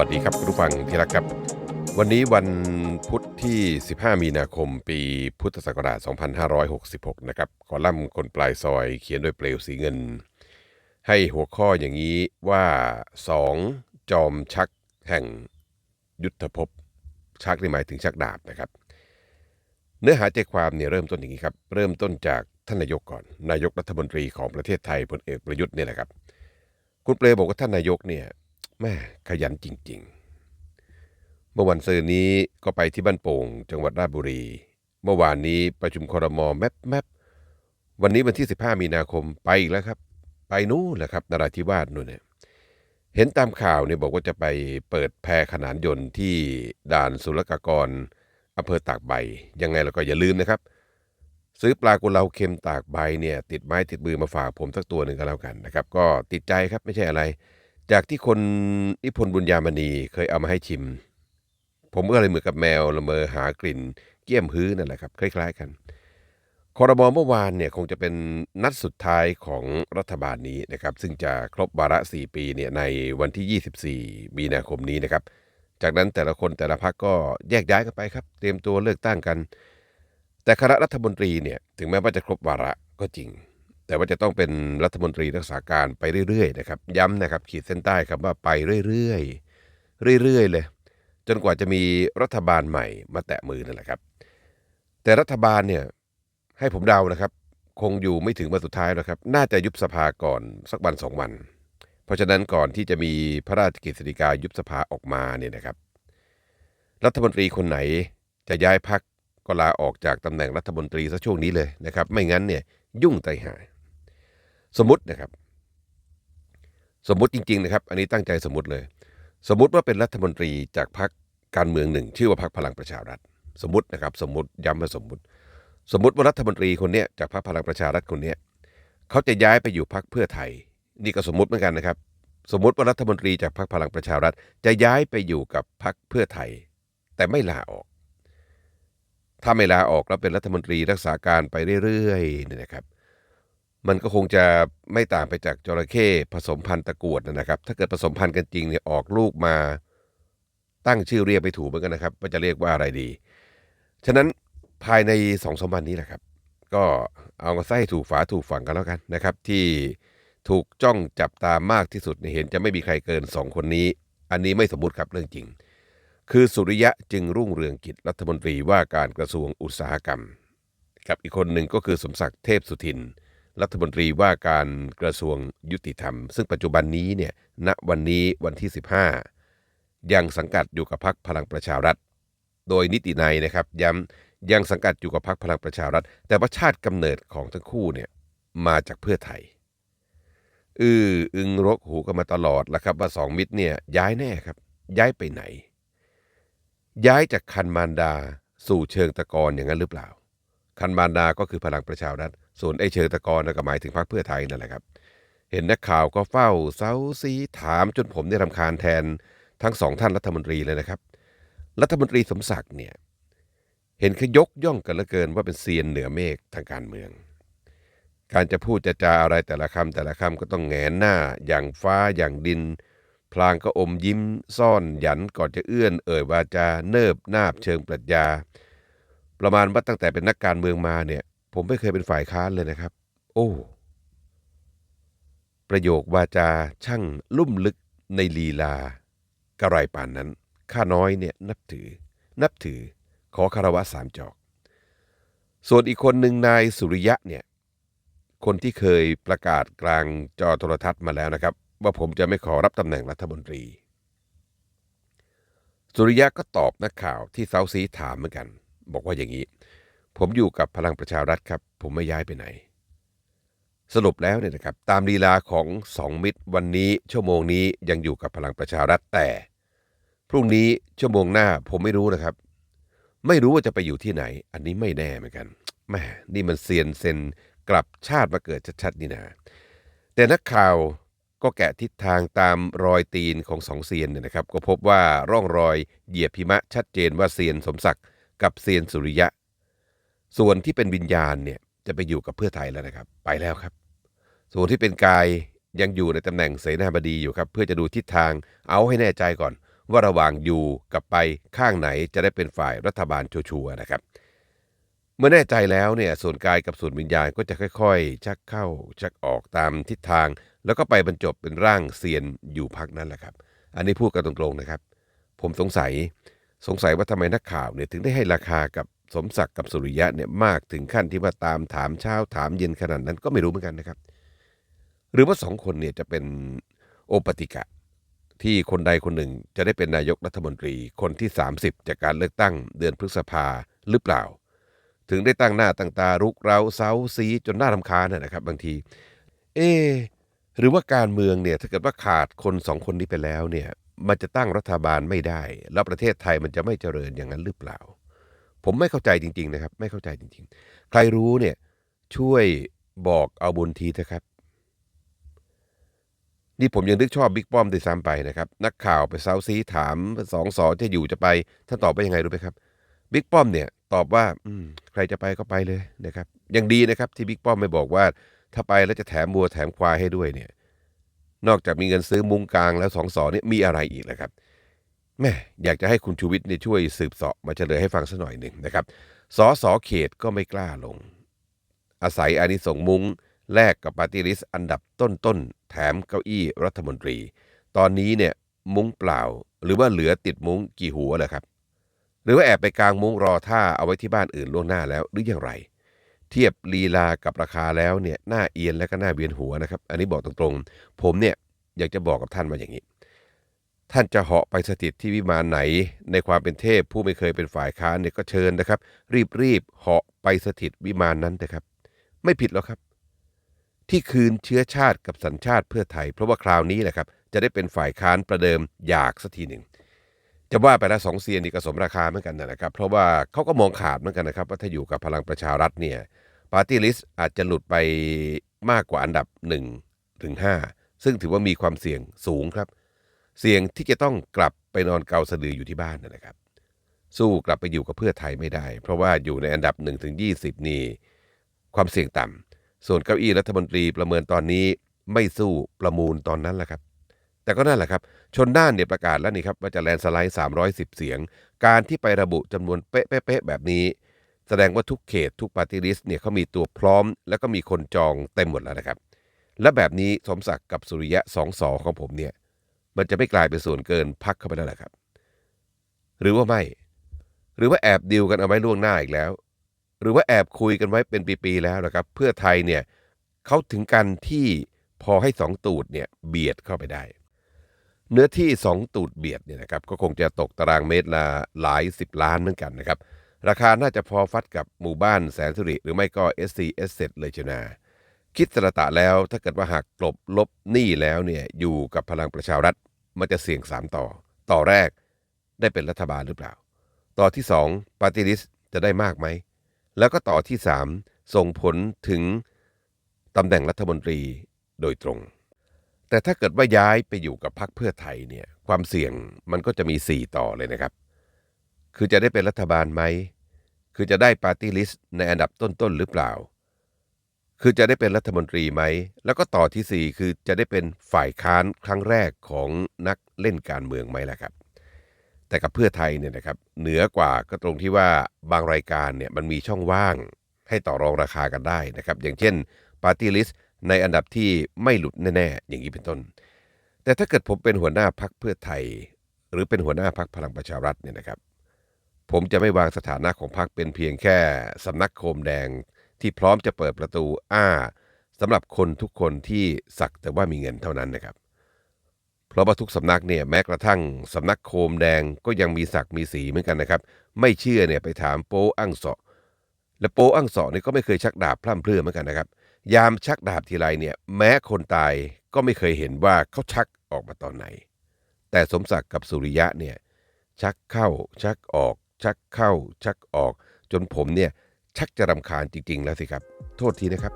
วัสดีครับคุณผู้ฟังที่รักครับ วันนี้วันพุธที่ 15 มีนาคม ปีพุทธศักราช 2566 นะครับคอลัมน์คนปลายซอยเขียนโดยเปลวสีเงิน ให้หัวข้ออย่างนี้ว่า 2 จอมชักแห่งยุทธภพชักนี่หมายถึงชักดาบนะครับ เนื้อหาใจความเนี่ยเริ่มต้นอย่างนี้ครับ เริ่มต้นจากท่านนายกก่อน นายกรัฐมนตรีของประเทศไทยพลเอกประยุทธ์เนี่ยแหละครับ คุณเปลบอกว่าท่านนายกเนี่ย แม่ขยันจริงๆ เมื่อวันซืนนี้ก็ไปที่บ้านโป่ง จังหวัดราชบุรี เมื่อวานนี้ประชุมครมแมปแมปวันนี้วันที่ 15 มีนาคมไปอีกแล้วครับ ไปนู่นแหละครับนราธิวาสนู่นเนี่ยเห็นตามข่าวเนี่ยบอกว่าจะไปเปิดแพรขนานยนต์ที่ด่านศุลกากรอำเภอตากใบ ยังไงเราก็อย่าลืมนะครับ ซื้อปลากุเลาเค็มตากใบเนี่ย ติดไม้ติดมือมาฝากผมสักตัวหนึ่งก็แล้วกันนะครับ ก็ติดใจครับไม่ใช่อะไร จากที่คนนิพนธ์บุญญามณีเคยเอามาให้ชิม ผมก็เลยเหมือนกับแมวละเมอหากลิ่น เกี้ยมฮื้อนั่นแหละครับ คล้าย ๆ กันคอรมอเมื่อวานเนี่ยคงจะเป็นนัดสุดท้ายของรัฐบาลนี้นะครับ ซึ่งจะครบวาระ 4 ปีเนี่ยในวันที่ 24 มีนาคมนี้นะครับ จากนั้นแต่ละคนแต่ละพักก็แยกย้ายกันไปครับ เตรียมตัวเลือกตั้งกัน แต่คณะรัฐมนตรีเนี่ยถึงแม้ว่าจะครบวาระก็จริง แต่ว่าจะต้องเป็นรัฐมนตรีรักษาการไปเรื่อยๆนะครับ ย้ำนะครับขีดเส้นใต้ครับว่าไปเรื่อยๆเรื่อยๆเลย จนกว่าจะมีรัฐบาลใหม่มาแตะมือนั่นแหละครับ แต่รัฐบาลเนี่ยให้ผมเดานะครับ คงอยู่ไม่ถึงวันสุดท้ายแล้วครับ น่าจะยุบสภาก่อนสักวันสองวัน เพราะฉะนั้นก่อนที่จะมีพระราชกฤษฎีกายุบสภาออกมาเนี่ยนะครับ รัฐมนตรีคนไหนจะย้ายพักก็ลาออกจากตำแหน่งรัฐมนตรีซะช่วงนี้เลยนะครับ ไม่งั้นเนี่ยยุ่งไตหาย สมมตินะครับ สมมติจริง ๆ นะครับ อันนี้ตั้งใจสมมติเลย สมมติว่าเป็นรัฐมนตรีจากพรรคการเมืองหนึ่ง ชื่อว่าพรรคพลังประชารัฐ สมมตินะครับ สมมติย้ำว่าสมมติ สมมติว่ารัฐมนตรีคนนี้จากพรรคพลังประชารัฐคนนี้เขาจะย้ายไปอยู่พรรคเพื่อไทย นี่ก็สมมติเหมือนกันนะครับ สมมติว่ารัฐมนตรีจากพรรคพลังประชารัฐ จะย้ายไปอยู่กับพรรคเพื่อไทย แต่ไม่ลาออก ถ้าไม่ลาออกแล้วเป็นรัฐมนตรีรักษาการไปเรื่อยๆนี่นะครับ มันก็คงจะไม่ต่างไปจากจระเข้ผสมพันธุ์ตะกวดนะครับ ถ้าเกิดผสมพันธุ์กันจริงเนี่ยออกลูกมา ตั้งชื่อเรียกไม่ถูกเหมือนกันนะครับว่าจะเรียกว่าอะไรดี ฉะนั้นภายในสองสมวันนี้แหละครับ ก็เอามาใส่ถูกฝาถูกฝังกันแล้วกันนะครับ ที่ถูกจ้องจับตามากที่สุดเนี่ยเห็นจะไม่มีใครเกินสองคนนี้ อันนี้ไม่สมมติครับเรื่องจริง คือสุริยะจึงรุ่งเรืองกิจรัฐมนตรีว่าการกระทรวงอุตสาหกรรม กับอีกคนหนึ่งก็คือสมศักดิ์เทพสุทิน รัฐมนตรีว่าการกระทรวงยุติธรรม ซึ่งปัจจุบันนี้เนี่ยณวันนี้วันที่ 15 ยังสังกัดอยู่กับพรรคพลังประชารัฐ โดยนิตินัยนะครับย้ำยังสังกัดอยู่กับพรรคพลังประชารัฐ แต่ว่าชาติกำเนิดของทั้งคู่เนี่ยมาจากเพื่อไทยอืออึงรกหูกันมาตลอดแล้วครับว่าสองมิตรเนี่ยย้ายแน่ครับ ย้ายไปไหน ย้ายจากคันมารดาสู่เชิงตะกอนอย่างนั้นหรือเปล่า คันมารดาก็คือพลังประชารัฐส่วนไอเชิงตะกอนก็หมายถึงพรรคเพื่อไทยนั่นแหละครับ เห็นนักข่าวก็เฝ้าเซาซีถามจนผมได้รำคาญแทนทั้งสองท่านรัฐมนตรีเลยนะครับ รัฐมนตรีสมศักดิ์เนี่ยเห็นขยกย่องกันเหลือเกินว่าเป็นเซียนเหนือเมฆทางการเมือง การจะพูดจะจาอะไรแต่ละคำแต่ละคำก็ต้องแงนหน้า อย่างฟ้าอย่างดิน พลางก็อมยิ้มซ่อนหยันก่อนจะเอื้อน เอ่ยวาจาเนิบนาบเชิงปรัชญา ประมาณว่าตั้งแต่เป็นนักการเมืองมาเนี่ย ผมไม่เคยเป็นฝ่ายค้านเลยนะครับ โอ้ ประโยควาจาช่างลุ่มลึกในลีลากระไรป่านนั้น ข้าน้อยเนี่ยนับถือ นับถือ ขอคารวะสามจอก ส่วนอีกคนหนึ่งนายสุริยะเนี่ย คนที่เคยประกาศกลางจอโทรทัศน์มาแล้วนะครับ ว่าผมจะไม่ขอรับตำแหน่งรัฐมนตรี สุริยะก็ตอบนักข่าวที่เซาซีถามเหมือนกัน บอกว่าอย่างนี้ ผมอยู่กับพลังประชารัฐครับ ผมไม่ย้ายไปไหน สรุปแล้วเนี่ยนะครับ ตามลีลาของสองมิตรวันนี้ชั่วโมงนี้ยังอยู่กับพลังประชารัฐแต่ พรุ่งนี้ชั่วโมงหน้าผมไม่รู้นะครับ ไม่รู้ว่าจะไปอยู่ที่ไหน อันนี้ไม่แน่เหมือนกันแม่นี่มันเซียนเซนกลับชาติมาเกิดชัดๆนี่นะแต่นักข่าวก็แกะทิศทางตามรอยตีนของสองเซียนเนี่ยนะครับ ก็พบว่าร่องรอยเหยียบพิมะชัดเจนว่าเซียนสมศักดิ์ กับเซียนสุริยะ ส่วนที่เป็นวิญญาณเนี่ยจะไปอยู่กับเพื่อไทยแล้วนะครับ ไปแล้วครับ ส่วนที่เป็นกายยังอยู่ในตำแหน่งเสนาบดีอยู่ครับ เพื่อจะดูทิศทางเอาให้แน่ใจก่อน ว่าระหว่างอยู่กับไปข้างไหนจะได้เป็นฝ่ายรัฐบาลชัวร์นะครับ เมื่อแน่ใจแล้วเนี่ยส่วนกายกับส่วนวิญญาณก็จะค่อยๆ ชักเข้าชักออกตามทิศทาง แล้วก็ไปบรรจบเป็นร่างเซียนอยู่พักนั้นแหละครับ อันนี้พูดกันตรงๆนะครับ ผมสงสัย สงสัยว่าทำไมนักข่าวเนี่ยถึงได้ให้ราคากับสมศักดิ์กับสุริยะเนี่ยมากถึงขั้นที่ว่าตามถามเช้าถามเย็นขนาดนั้นก็ไม่รู้เหมือนกันนะครับ หรือว่าสองคนเนี่ยจะเป็นโอปติกะ ที่คนใดคนหนึ่งจะได้เป็นนายกรัฐมนตรีคนที่ 30 จากการเลือกตั้งเดือนพฤษภาหรือเปล่า ถึงได้ตั้งหน้าตั้งตารุกเราเซาซีจนหน่ารำคาญนะนะครับ บางที เอหรือว่าการเมืองเนี่ยถ้าเกิดว่าขาดคนสองคนนี้ไปแล้วเนี่ย มันจะตั้งรัฐบาลไม่ได้ แล้วประเทศไทยมันจะไม่เจริญอย่างนั้นหรือเปล่า ผมไม่เข้าใจจริง ๆ นะครับ ไม่เข้าใจจริง ๆ ใครรู้เนี่ยช่วยบอกเอาบุญทีเถอะครับ นี่ผมยังนึกชอบบิ๊กป้อมด้วยซ้ำไปนะครับ นักข่าวไปเซาซีถามสองสอจะอยู่จะไปท่านตอบว่ายังไงรู้ไหมครับบิ๊กป้อมเนี่ยตอบว่าอืมใครจะไปก็ไปเลยนะครับยังดีนะครับที่บิ๊กป้อมไม่บอกว่าถ้าไปแล้วจะแถมบัวแถมควายให้ด้วยเนี่ย นอกจากมีเงินซื้อมุงกลางแล้วสองสอเนี่ยมีอะไรอีกล่ะครับแม่อยากจะให้คุณชูวิทย์เนี่ยช่วยสืบเสาะมาเฉลยให้ฟังสักหน่อยหนึ่งนะครับสอสอเขตก็ไม่กล้าลง อาศัยอานิสงส์มุ้งแลกกับปาร์ตี้ลิสต์อันดับต้นๆแถมเก้าอี้รัฐมนตรี ตอนนี้เนี่ยมุ้งเปล่า หรือว่าเหลือติดมุ้งกี่หัวเหรอครับ หรือว่าแอบไปกลางมุ้งรอท่าเอาไว้ที่บ้านอื่นล่วงหน้าแล้วหรืออย่างไร เทียบลีลากับราคาแล้วเนี่ยหน้าเอียนและก็หน้าเวียนหัวนะครับ อันนี้บอกตรงๆ ผมเนี่ยอยากจะบอกกับท่านมาอย่างนี้ ท่านจะเหาะไปสถิตที่วิมานไหน ในความเป็นเทพผู้ไม่เคยเป็นฝ่ายค้านเนี่ยก็เชิญนะครับ รีบๆเหาะไปสถิตวิมานนั้นนะครับ ไม่ผิดหรอกครับ ที่คืนเชื้อชาติกับสัญชาติเพื่อไทย เพราะว่าคราวนี้แหละครับจะได้เป็นฝ่ายค้านประเดิมอยากสักทีหนึ่ง จะว่าไปแล้วสองเซียนนี่ก็สมราคาเหมือนกันนะครับ เพราะว่าเขาก็มองขาดเหมือนกันนะครับว่าถ้าอยู่กับพลังประชารัฐเนี่ยปาร์ตี้ลิสต์อาจจะหลุดไปมากกว่าอันดับ1ถึง5ซึ่งถือว่ามีความเสี่ยงสูงครับ เสี่ยงที่จะต้องกลับไปนอนเกาสะดืออยู่ที่บ้านนะครับ สู้กลับไปอยู่กับเพื่อไทยไม่ได้ เพราะว่าอยู่ในอันดับ1ถึง20 นี่ ความเสี่ยงต่ำส่วนเก้าอี้รัฐมนตรีประเมินตอนนี้ไม่สู้ประมูลตอนนั้นแหละครับ แต่ก็นั่นแหละครับ ชนน่านเนี่ยประกาศแล้วนี่ครับว่าจะแลนด์สไลด์ 310 เสียง การที่ไประบุจำนวนเป๊ะๆแบบนี้ แสดงว่าทุกเขตทุกปาร์ตี้ลิสต์เนี่ยเขามีตัวพร้อม แล้วก็มีคนจองเต็มหมดแล้วนะครับ และแบบนี้สมศักดิ์กับสุริยะสองสอของผมเนี่ย มันจะไม่กลายเป็นส่วนเกินพักเข้าไปแล้วแหละครับ หรือว่าไม่ หรือว่าแอบดิวกันเอาไว้ล่วงหน้าอีกแล้ว หรือว่าแอบคุยกันไว้เป็นปีๆแล้วนะครับ เพื่อไทยเนี่ยเขาถึงกันที่พอให้สองตูดเนี่ยเบียดเข้าไปได้ เนื้อที่สองตูดเบียดเนี่ยนะครับก็คงจะตกตารางเมตรละหลายสิบล้านเหมือนกันนะครับ ราคาน่าจะพอฟัดกับหมู่บ้านแสนสุริ หรือไม่ก็ SC s เ e t เลยชนาคิดสระตะแล้วถ้าเกิดว่าหักกลบลบหนี้แล้วเนี่ยอยู่กับพลังประชารัฐมันจะเสี่ยงสามต่อ ต่อแรกได้เป็นรัฐบาลหรือเปล่า ต่อที่สองปาร์ตี้ลิสจะได้มากไหม แล้วก็ต่อที่สามส่งผลถึงตำแหน่งรัฐมนตรีโดยตรง แต่ถ้าเกิดว่าย้ายไปอยู่กับพรรคเพื่อไทยเนี่ยความเสี่ยงมันก็จะมี 4 ต่อเลยนะครับ คือจะได้เป็นรัฐบาลไหม คือจะได้ปาร์ตี้ลิสต์ในอันดับต้นๆหรือเปล่า คือจะได้เป็นรัฐมนตรีไหม แล้วก็ต่อทีสี่ 4 คือจะได้เป็นฝ่ายค้านครั้งแรกของนักเล่นการเมืองไหมล่ะครับ แต่กับเพื่อไทยเนี่ยนะครับเหนือกว่าก็ตรงที่ว่าบางรายการเนี่ยมันมีช่องว่างให้ต่อรองราคากันได้นะครับ อย่างเช่นปาร์ตี้ลิสต์ ในอันดับที่ไม่หลุดแน่ๆอย่างนี้เป็นต้น แต่ถ้าเกิดผมเป็นหัวหน้าพักเพื่อไทย หรือเป็นหัวหน้าพักพลังประชารัฐเนี่ยนะครับ ผมจะไม่วางสถานะของพักเป็นเพียงแค่สำนักโคมแดงที่พร้อมจะเปิดประตูอ้าสำหรับคนทุกคนที่สักแต่ว่ามีเงินเท่านั้นนะครับ เพราะว่าทุกสำนักเนี่ยแม้กระทั่งสำนักโคมแดงก็ยังมีศักมีสีเหมือนกันนะครับ ไม่เชื่อเนี่ยไปถามโป้อั้งเสาะและโป้อั้งเสาะเนี่ยก็ไม่เคยชักดาบพร่ำเพรื่อเหมือนกันนะครับ ยามชักดาบทีไรเนี่ย แม้คนตายก็ไม่เคยเห็นว่าเขาชักออกมาตอนไหน แต่สมศักดิ์กับสุริยะเนี่ย ชักเข้า ชักออก ชักเข้า ชักออก จนผมเนี่ย ชักจะรำคาญจริง ๆ แล้วสิครับ โทษทีนะครับ